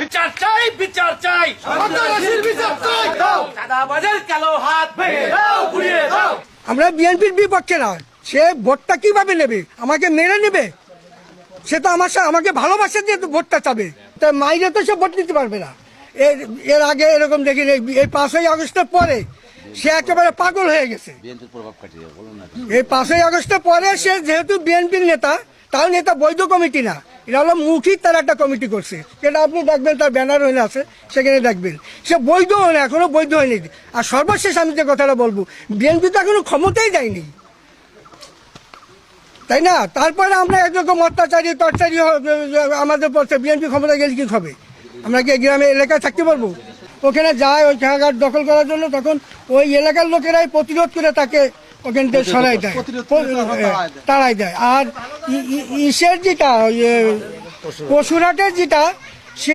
বিচার চাই বিচার চাই। বিচার চাই। দাও। কালো হাত ভেঙে দাও। ঘুরিয়ে দাও। আমরা বিএনপির বিপক্ষে না সে ভোটটা কীভাবে নেবে? আমাকে মেরে নেবে? সে তো আমার সাথে আমাকে ভালোবাসে দিয়ে ভোটটা চাবে। তা মাইরে তো সে ভোট নিতে পারবে না। এর এর আগে এরকম দেখি এই পাঁচই আগস্টের পরে সে একেবারে পাগল হয়ে গেছে। বিএনপির প্রভাব কাটিয়ে বলুন না এই পাঁচই আগস্টের পরে সে যেহেতু বিএনপির নেতা তার নেতা বৈধ কমিটি না। এটা হলো মুখির তার একটা কমিটি করছে। সেটা আপনি দেখবেন, তার ব্যানার হয়ে আছে, সেখানে দেখবেন। সে বৈধ হয় না, এখনও বৈধ হয়নি। আর সর্বশেষ আমি যে কথাটা বলব বিএনপি তো এখনও ক্ষমতাই দেয়নি তাই না? তারপরে আমরা একরকম অত্যাচারী টর্চারি আমাদের পড়ছে বিএনপি ক্ষমতা গেলে কি হবে? আমরা কি গ্রামে এলাকায় থাকতে পারব? ওখানে যায়, ওই জায়গা দখল করার জন্য, তখন ওই এলাকার লোকেরাই প্রতিরোধ করে তাকে ওখান থেকে সরাই দেয়। তাড়াই দেয়। আর ইসের যেটা পশুরাটের যেটা